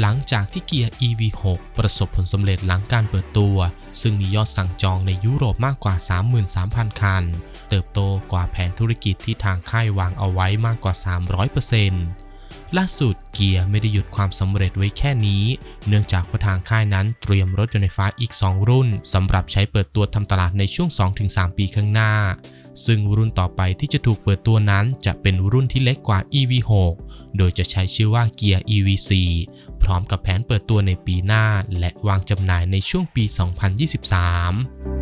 หลังจากที่เกียร์ EV6 ประสบผลสำเร็จหลังการเปิดตัว ซึ่งมียอดสั่งจองในยุโรปมากกว่า 33,000 คัน เติบโตกว่าแผนธุรกิจที่ทางค่ายวางเอาไว้มากกว่า 300%ล่าสุดเกียร์ไม่ได้หยุดความสำเร็จไว้แค่นี้ เนื่องจากว่าทางค่ายนั้นเตรียมรถยนต์ไฟฟ้าอีก 2 รุ่นสำหรับใช้เปิดตัวทำตลาดในช่วง 2-3 ปีข้างหน้าซึ่งรุ่นต่อไปที่จะถูกเปิดตัวนั้นจะเป็นรุ่นที่เล็กกว่า EV6 โดยจะใช้ชื่อว่าเกียร์ EV4 พร้อมกับแผนเปิดตัวในปีหน้า และวางจำหน่ายในช่วงปี 2023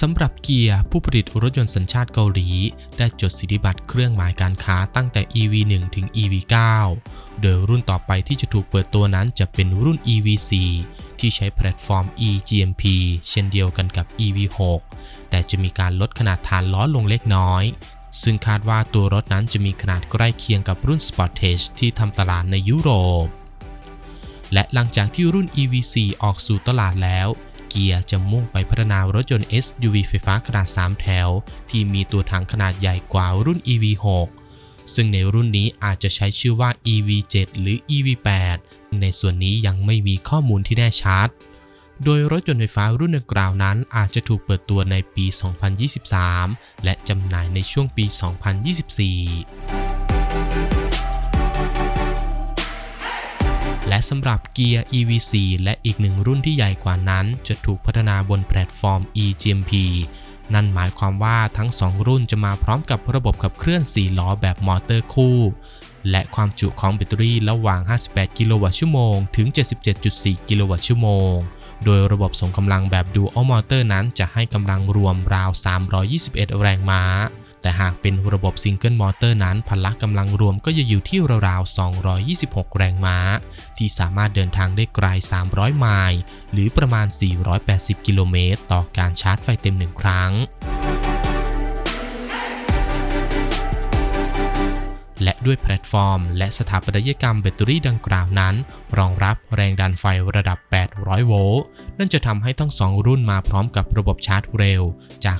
สำหรับเกียร์ผู้ผลิตรถยนต์สัญชาติเกาหลี ได้จดสิทธิบัตรเครื่องหมายการค้าตั้งแต่ EV1 ถึง EV9 โดยรุ่นต่อไปที่จะถูกเปิดตัวนั้นจะเป็นรุ่น EV4 ที่ใช้แพลตฟอร์ม eGMP เช่นเดียวกันกับ EV6 แต่จะมีการลดขนาดฐานล้อลงเล็กน้อย ซึ่งคาดว่าตัวรถนั้นจะมีขนาดใกล้เคียงกับรุ่น Sportage ที่ทำตลาดในยุโรป และหลังจากที่รุ่น EV4 ออกสู่ตลาดแล้ว เกียร์จะมุ่งไปพัฒนารถยนต์ SUV ไฟฟ้าขนาด 3 แถว ที่มีตัวถังขนาดใหญ่กว่ารุ่น EV6 ซึ่งในรุ่นนี้อาจจะใช้ชื่อว่า EV7 หรือ EV8 ในส่วนนี้ยังไม่มีข้อมูลที่แน่ชัด โดยรถยนต์ไฟฟ้ารุ่นดังกล่าวนั้นอาจจะถูกเปิดตัวในปี 2023 และจำหน่ายในช่วงปี 2024และสำหรับเกียร์ EV4 และอีกหนึ่งรุ่นที่ใหญ่กว่านั้นจะถูกพัฒนาบนแพลตฟอร์ม eGMP นั่นหมายความว่าทั้ง 2 รุ่นจะมาพร้อมกับระบบขับเคลื่อน 4 ล้อแบบมอเตอร์คู่ และความจุของแบตเตอรี่ระหว่าง 58 กิโลวัตต์ชั่วโมง ถึง 77.4 กิโลวัตต์ชั่วโมง โดยระบบส่งกำลังแบบ Dual Motor นั้นจะให้กำลังรวมราว 321 แรงม้า แต่หากเป็นระบบซิงเกิลมอเตอร์นั้นพละกำลังรวมก็จะอยู่ที่ราวๆ 226 แรงม้า ที่สามารถเดินทางได้ไกล 300 ไมล์หรือประมาณ 480 กิโลเมตรต่อการชาร์จไฟเต็ม1ครั้ง และด้วยแพลตฟอร์ม และสถาปัตยกรรมแบตเตอรี่ดังกล่าวนั้น รองรับแรงดันไฟระดับ 800 โวลต์ นั่นจะทำให้ทั้ง2รุ่นมาพร้อมกับระบบชาร์จเร็ว จาก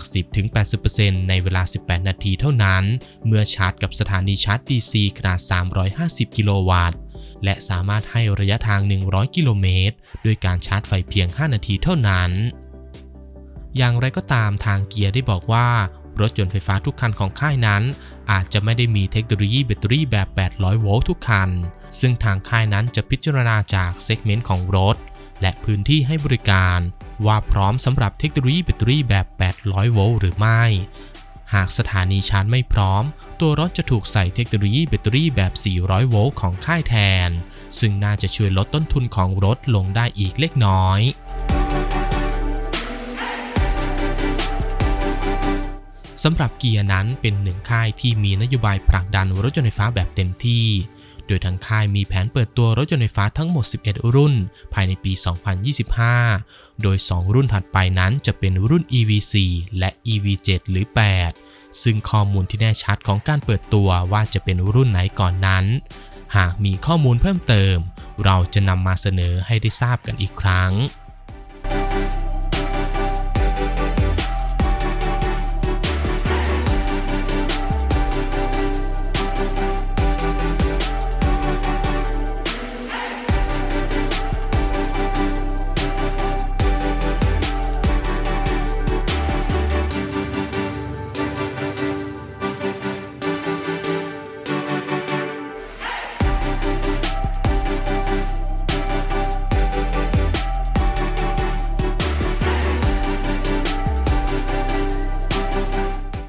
10-80%ในเวลา 18 นาทีเท่านั้น เมื่อชาร์จกับสถานีชาร์จ DC ขนาด 350 กิโลวัตต์ และสามารถให้ระยะทาง 100 กิโลเมตรด้วยการชาร์จไฟเพียง 5 นาทีเท่านั้นอย่างไรก็ตามทางเกียร์ได้บอกว่า รถยนต์ไฟฟ้าทุกคันของค่ายนั้น อาจจะไม่ได้มีเทคโนโลยีแบตเตอรี่แบบ 800 โวลต์ทุกคัน ซึ่งทางค่ายนั้นจะพิจารณาจากเซกเมนต์ของรถ และพื้นที่ให้บริการ ว่าพร้อมสำหรับเทคโนโลยีแบตเตอรี่แบบ 800 โวลต์หรือไม่ หากสถานีชาร์จไม่พร้อม ตัวรถจะถูกใส่เทคโนโลยีแบตเตอรี่แบบ 400 โวลต์ของค่ายแทน ซึ่งน่าจะช่วยลดต้นทุนของรถลงได้อีกเล็กน้อย สำหรับเกียร์นั้นเป็นหนึ่งค่ายที่มีนโยบายผลักดันรถยนต์ไฟฟ้าแบบเต็มที่ โดยทางค่ายมีแผนเปิดตัวรถยนต์ไฟฟ้าทั้งหมด 11 รุ่น ภายในปี 2025 โดย 2 รุ่นถัดไปนั้นจะเป็นรุ่น EV4 และ EV7 หรือ 8 ซึ่งข้อมูลที่แน่ชัดของการเปิดตัวว่าจะเป็นรุ่นไหนก่อนนั้น หากมีข้อมูลเพิ่มเติม เราจะนำมาเสนอให้ได้ทราบกันอีกครั้ง